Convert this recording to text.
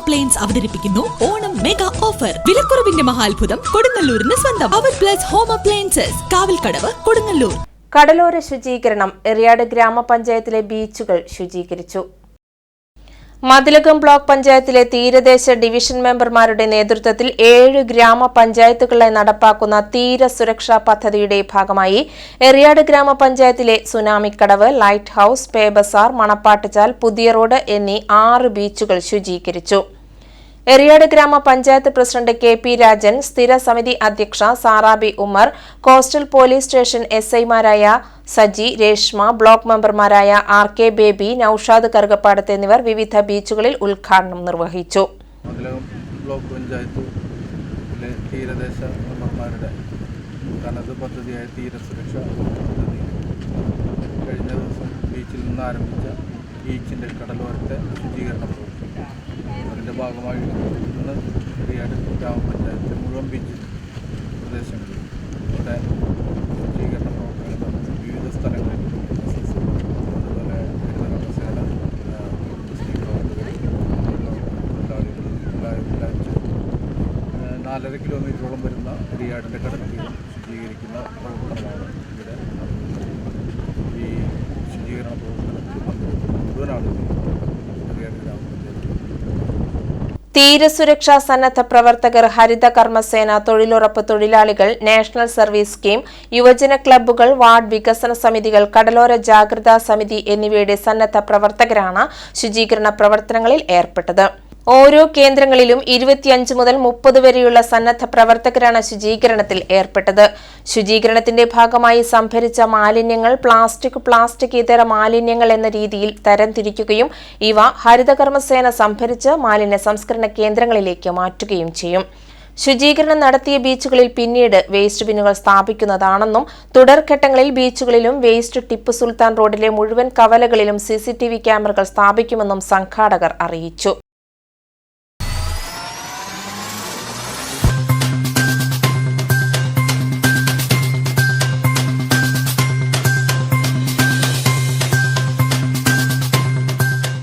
Appliance അവതരിപ്പിക്കുന്നു. Onam mega offer വിലക്കുറവിന്റെ മഹാത്ഭുതം കൊടുങ്ങല്ലൂരിന് സ്വന്തം. അവർ plus home appliances Kavalkadavu Kodungallur. കടലോര ശുചീകരണം. എറിയാട് ഗ്രാമപഞ്ചായത്തിലെ ബീച്ചുകൾ ശുചീകരിച്ചു. മതിലകം ബ്ലോക്ക് പഞ്ചായത്തിലെ തീരദേശ ഡിവിഷൻ മെമ്പർമാരുടെ നേതൃത്വത്തിൽ ഏഴ് ഗ്രാമപഞ്ചായത്തുകളെ നടപ്പാക്കുന്ന തീര സുരക്ഷാ പദ്ധതിയുടെ ഭാഗമായി എറിയാട് ഗ്രാമപഞ്ചായത്തിലെ സുനാമിക്കടവ് ലൈറ്റ് ഹൌസ് പേബസാർ മണപ്പാട്ടുചാൽ പുതിയ റോഡ് എന്നീ ആറ് ബീച്ചുകൾ ശുചീകരിച്ചു. എറിയാട് ഗ്രാമപഞ്ചായത്ത് പ്രസിഡന്റ് കെ പി രാജൻ സ്ഥിര സമിതി അധ്യക്ഷ Sarabi Umar coastal police station S ഐമാരായ സജി രേഷ്മ ബ്ലോക്ക് മെമ്പർമാരായ ആർ കെ ബേബി നൌഷാദ് കറുകപ്പാടത്ത് എന്നിവർ വിവിധ ബീച്ചുകളിൽ ഉദ്ഘാടനം നിർവഹിച്ചു. പദ്ധതിയായ തീരസുരക്ഷ കഴിഞ്ഞ ദിവസം ബീച്ചിൽ നിന്ന് ആരംഭിച്ച ബീച്ചിന്റെ കടലോരത്തെ ശുചീകരണ. പ്രവർത്തനം അതിന്റെ ഭാഗമായി ഇന്ന് എറിയാട് ഗ്രാമപഞ്ചായത്തിലെ മുഴുവൻ ബീച്ച് പ്രദേശങ്ങളിൽ ഇവിടെ ശുചീകരണ പ്രവർത്തനങ്ങൾ നടത്തി വിവിധ സ്ഥലങ്ങളിൽ അതുപോലെ ഹരിതകർമ്മസേന കുടുംബശ്രീ പ്രവർത്തകർ തൊഴിലാളികൾ എല്ലാവരും നാലര കിലോമീറ്ററോളം വരുന്ന എറിയാടിന്റെ കടൽ തീരം ശുചീകരിക്കുന്ന പ്രവർത്തനമാണ് ഇവിടെ നടത്തുന്നത് തീരസുരക്ഷാ സന്നദ്ധ പ്രവർത്തകർ ഹരിത കർമ്മസേന തൊഴിലുറപ്പ് തൊഴിലാളികൾ നാഷണൽ സർവീസ് സ്കീം യുവജന ക്ലബ്ബുകൾ വാർഡ് വികസന സമിതികൾ കടലോര ജാഗ്രതാ സമിതി എന്നിവയുടെ സന്നദ്ധ പ്രവർത്തകരാണ് ശുചീകരണ പ്രവർത്തനങ്ങളിൽ ഏർപ്പെട്ടത്. ഓരോ കേന്ദ്രങ്ങളിലും ഇരുപത്തിയഞ്ച് മുതൽ മുപ്പത് വരെയുള്ള സന്നദ്ധ പ്രവർത്തകരാണ് ശുചീകരണത്തിൽ ഏർപ്പെട്ടത്. ശുചീകരണത്തിന്റെ ഭാഗമായി സംഭരിച്ച മാലിന്യങ്ങൾ പ്ലാസ്റ്റിക് പ്ലാസ്റ്റിക് ഇതര മാലിന്യങ്ങൾ എന്ന രീതിയിൽ തരംതിരിക്കുകയും ഇവ ഹരിതകർമ്മസേന സംഭരിച്ച് മാലിന്യ സംസ്കരണ കേന്ദ്രങ്ങളിലേക്ക് മാറ്റുകയും ചെയ്യും. ശുചീകരണം നടത്തിയ ബീച്ചുകളിൽ പിന്നീട് വേസ്റ്റ് ബിന്നുകൾ സ്ഥാപിക്കുന്നതാണെന്നും തുടർഘട്ടങ്ങളിൽ ബീച്ചുകളിലും വേസ്റ്റ് ടിപ്പു സുൽത്താൻ റോഡിലെ മുഴുവൻ കവലകളിലും സിസിടിവി ക്യാമറകൾ സ്ഥാപിക്കുമെന്നും സംഘാടകർ അറിയിച്ചു.